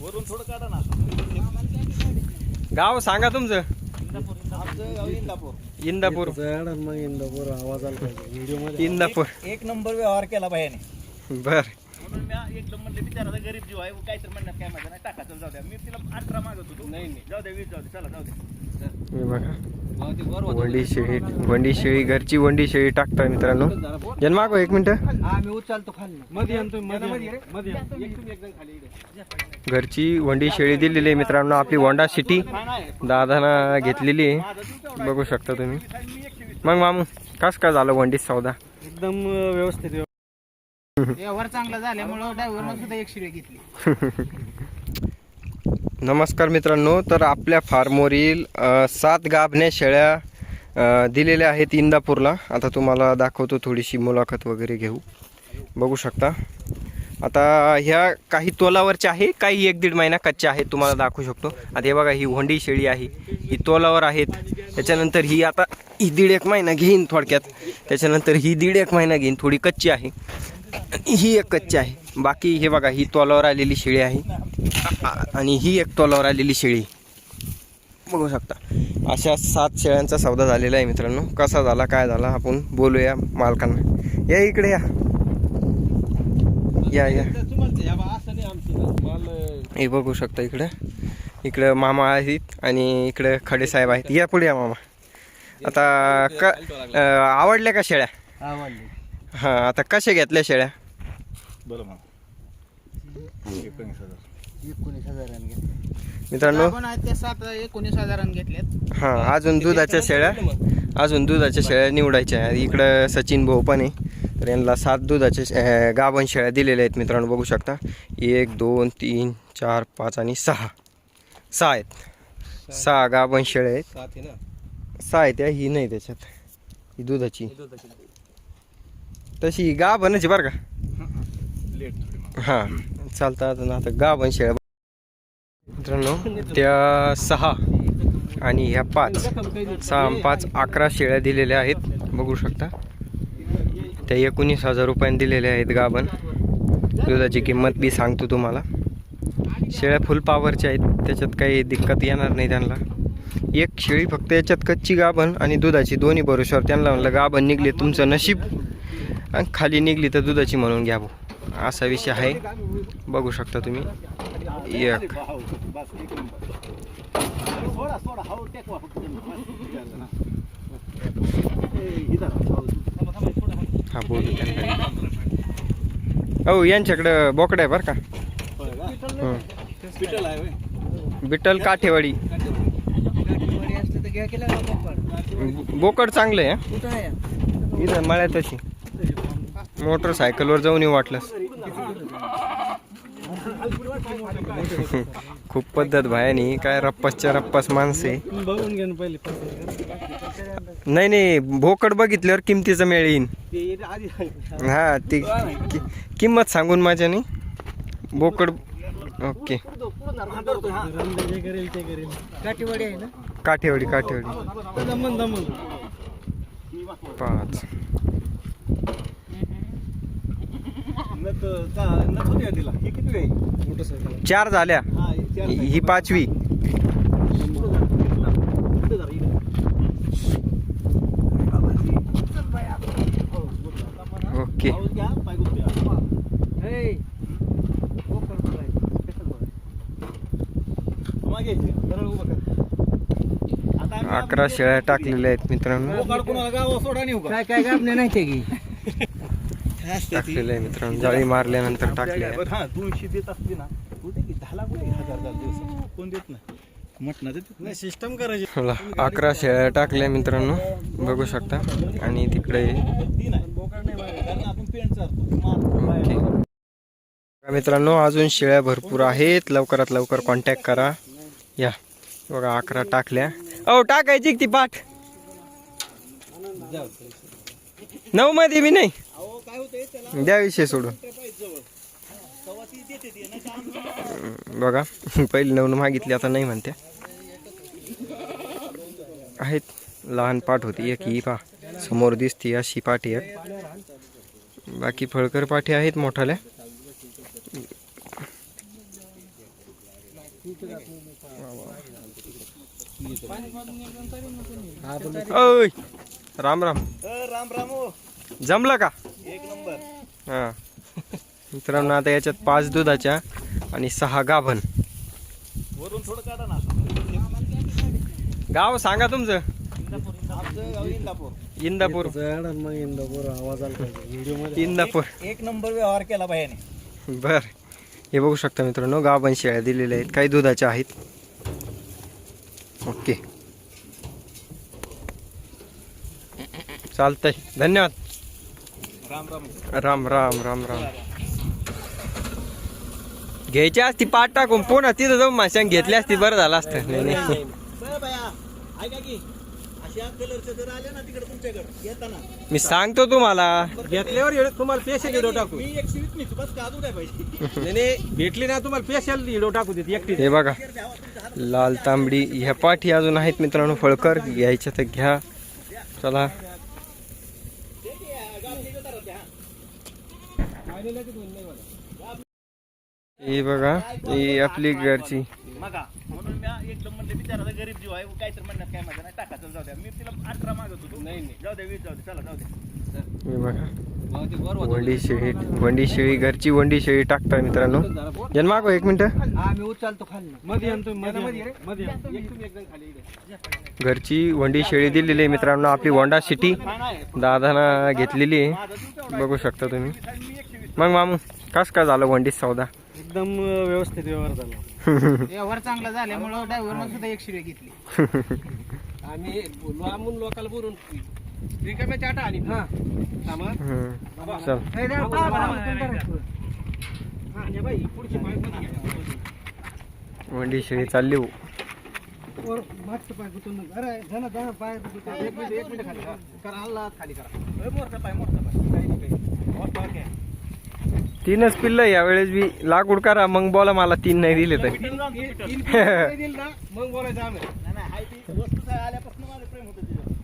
वरून थोडं काढा ना गाव सांगा तुमचं. आमचं गाव इंदापूर इंदापूर मग इंदापूर आवाज आला पाहिजे. व्हिडिओमध्ये इंदापूर एक नंबर व्यवहार केला बायाने. बर. म्हणून मी एकदम म्हणले बिचाराचा गरीब जीव आहे काहीतरी म्हणण्यात काय माझं नाही टाका चल जाऊ द्या. मी तिला अठरा मागत होतो. नाही नाही. जाऊ द्या वीस जाऊ दे चला जाऊ दे हे बघा. वंडी शेळी वंडी शेळी घरची वंडी शेळी टाकताय मित्रांनो. जन मागो एक मिनिट. आम्ही उचलतो खाली. मध्ये या ना तुम्ही मध्ये या. मध्ये या. एक तुम्ही एकदम खाली इकडे. घरची वंडी शेळी दिलेली आहे मित्रांनो आपली वंडा सिटी. दादाना घेतलेली आहे. बघू शकता तुम्ही. मग मामू कस काय झालं वंडीत सौदा? एकदम व्यवस्थित. व्यवहार चांगला झाल्यामुळं ड्रायव्हरनं सुद्धा एक घेतली. नमस्कार मित्रांनो तर आपल्या फार्मवरील अ, सात गाभण्या शेळ्या अ, दिलेल्या आहेत इंदापूरला. आता तुम्हाला दाखवतो थोडीशी मुलाखत वगैरे घेऊ. बघू शकता. आता ह्या काही तोलावरच्या आहे काही एक दीड महिना कच्च्या आहेत तुम्हाला दाखवू शकतो. आता हे बघा ही होंडी शेळी आहे. ही तोलावर आहेत. त्याच्यानंतर ही आता ही दीड एक महिना घेईन थोडक्यात. त्याच्यानंतर ही दीड एक महिना घेईन थोडी कच्ची आहे. ही एक कच्ची आहे. बाकी हे बघा ही तोलावर आलेली शेळी आहे. आणि ही एक तोलावर आलेली शेळी. बघू शकता. अशा सात शेळ्यांचा सौदा झालेला आहे मित्रांनो. कसा झाला काय झाला आपण बोलूया मालकांना. या इकडे या. या या. हे बघू शकता इकडे. इकडं मामा आहेत आणि इकडे खडे साहेब आहेत. या पुढे या मामा. आता क आवडल्या का शेळ्या? हां आता कशा घेतल्या शेळ्या? बरं मग एकोणीस हजार. एकोणीस हजारांनी घेतलं. मित्रांनो? आपण आहेत ते सात एकोणीस हजारांनी घेतलेत. हां अजून दुधाच्या शेळ्या? अजून दुधाच्या शेळ्या निवडायच्या आहेत. इकडं सचिन भाऊ पण आहे. तर यांना सात दुधाच्या शे- अं, गाभण शेळ्या दिलेल्या आहेत मित्रांनो बघू शकता. एक दोन तीन चार पाच आणि सहा. सहा आहेत. सहा गाभण शेळ्या आहेत. सात आहे ना? सहा आहेत या ही नाही त्याच्यात. ही दुधाची. दुधाची. तशी गाभणच आहे बरं का. हां चालतात ना आता गाभण शेळ्या मित्रांनो त्या सहा आणि ह्या पाच सहा पाच अकरा शेळ्या दिलेल्या आहेत. बघू शकता. त्या एकोणीस हजार रुपयांनी दिलेल्या आहेत गाभण दुधाची किंमत बी सांगतो तुम्हाला. शेळ्या फुल पावरच्या आहेत. त्याच्यात काही दिक्कत येणार नाही त्यांना. एक शेळी फक्त याच्यात कच्ची गाभण आणि दुधाची दोन्ही भरोशावर त्यांना म्हणलं गाभण निघली तुमचं नशीब. आणि खाली निघली तर दुधाची म्हणून घ्या भाऊ. असा विषय आहे. बघू शकता तुम्ही. एक. हा बोलू त्यांना. हो यांच्याकडं बोकडं आहे बरं का. बिटल काठेवाडी. बोकड? चांगलं आहे आहे इथं मळ्यात तशी मोटरसायकलवर जाऊन येऊ वाटलंस. खूप पद्धत भायानी काय रप्पसच्या रप्पस माणसे बघून घ्या ना पहिले नाही नाही भोकड बघितल्यावर किमतीचं मेळ येईन. हा ती कि- किंमत सांगून माझ्यानी बोकड ओके. रंग जे करेल ते करेल. काठीवाडी आहे ना? काठेवाडी काठेवाडी. दमन दमन. पाच. नथ का- नथ होती का तिला. ही किती आहे मोटरसायकल चार झाल्या. हा, ही चार ही ही पाचवी. ओके. घ्या, पाय गुंतूया. मागे घे, सरळ उभं कर. आता आम्ही अकरा शेळ्या टाकलेल्या आहेत मित्रांनो. का? काय काय नाही ते की. टाकलेलं आहे मित्रांनो जाळी मारल्यानंतर टाकले बरं, हा, दोनशे देत असली ना कुठे की दहाला कुठे हजार हजार दिवस कोण देत नाही? सिस्टम करायची. अकरा शेळ्या टाकल्या मित्रांनो बघू शकता. आणि तिकडे मित्रांनो अजून शेळ्या भरपूर आहेत. लवकरात लवकर कॉन्टॅक्ट करा. या. बघा अकरा टाकल्या. अहो टाकायची ती पाठ. नऊ मध्ये मी नाही अहो काय होतंय त्याला द्या विषय सोडून. बघा पहिली नऊन मागितली आता नाही म्हणते. आहेत लहान पाठ होती एक ही पा समोर दिसती अशी पाठी एक बाकी फळकर पाठी आहेत मोठाल्या. ओय राम राम. राम राम. जमलं का? हा. मित्रांनो आता याच्यात पाच दुधाच्या आणि सहा गाभण. वरून थोडं काढा ना गाव सांगा तुमचं. आमचं गाव इंदापूर. इंदापूर. मग इंदापूर आवाज आला व्हिडिओ इंदापूर. एक नंबर व्यवहार केला बायाने. बर. हे बघू शकता मित्रांनो गाभण शेळ्या दिलेल्या आहेत. काही दुधाच्या आहेत. ओके. चालतंय. धन्यवाद. राम राम राम राम. राम राम घ्यायची असती पाठ टाकून पुन्हा तिथं जाऊन माशांग घेतली असती बरं झालं असतं. नाही नाही. बरं बाया ऐका की अशा कलरचे जर आले ना तिकडे तुमच्याकडे येताना मी सांगतो तुम्हाला घेतल्यावर तुम्हाला पेशल व्हिडिओ टाकू नाही नाही, नाही भेटली ना तुम्हाला पेशल व्हिडिओ टाकू देत एकटी. हे बघा. लाल तांबडी ह्या पाठी अजून आहेत मित्रांनो फळकर. घ्यायच्या तर घ्या. चला. ही बघा ही आपली घरची. मगा म्हणून मी एकदम म्हणले बिचाराचा गरीब जीव आहे काहीतरी म्हणण्यात काय माझं नाही. टाकायचं जाऊ द्या. मी तिला अठरा मागत होतो. नाही, नाही. जाऊ द्या वीस जाऊ द्या. चला जाऊ द्या. हे बघा. वंडी शेळी वंडी शेळी घरची वंडी शेळी टाकताय मित्रांनो. जन्मागो एक मिनिट. हा मी उचलतो खाली. मध्ये आणतो मध्ये मध्ये आण. एक खाली इकडे. घरची वंडी शेळी दिलेली आहे मित्रांनो आपली वंडा सिटी. दादाना घेतलेली आहे. बघू शकता तुम्ही. मग मामू कस काय झालं वंडीत सौदा? एकदम व्यवस्थित व्यवहार झाला. व्यवहार चांगला झाल्यामुळं ड्रायव्हरनं सुद्धा एक शिडी घेतली. आम्ही लांबून लोकांना बोलून रिकाम्या चाटा आणि. हा. हे. हा, आणि. वंडी शेळी चालली हो. एक मिनिट एक मिनिट खाली करा. करा आला हात खाली करा. मोठा पाय मोठा पाय. तीनच पिल्ल यावेळेस बी लागूड करा. मग बोला मला तीन नाही दिले तर. तीन जाऊन तुम्ही तीन कर. पिल्लं नाही दिली ना मग बोलायचं आम्ही. नाही, नाही, हाय ती. वस्तू काय आल्यापासून माझं प्रेम होतं तिच्यावर.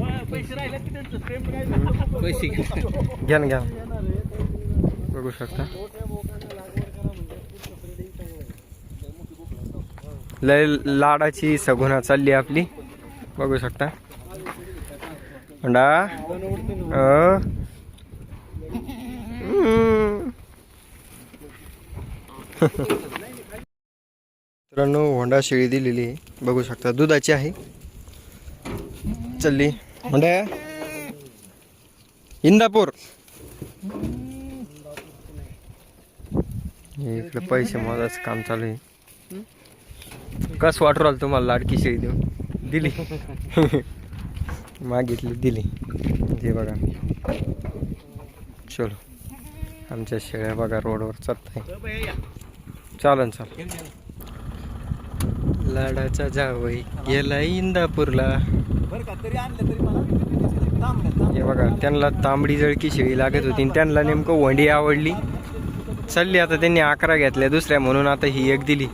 होय, पैसे राहिले की त्यांचं? प्रेम काय पैसे घ्या ना घ्या बघू शकता. लय लाडाची सगुना चालली आपली. बघू शकता. अंडा अ. हम्म. मित्रांनो होंडा शेळी दिलेली आहे. बघू शकता दुधाची आहे. चल्ली. होंडा इंदापूर. इकडे पैसे मोजायचं काम चालू आहे. कस वाटू राहिलं तुम्हाला लाडकी शेळी देऊन? दिली. मागितली दिली. जे बघा. चलो. आमच्या शेळ्या बघा रोडवर चालत आहे चालन चाल लाडाचा जावई गेला इंदापूरला. हे बघा त्यांना तांबडी जळकी शेळी लागत होती आणि त्यांना नेमकं वंडी आवडली. चालली आता त्यांनी अकरा घेतल्या दुसऱ्या म्हणून आता ही एक दिली.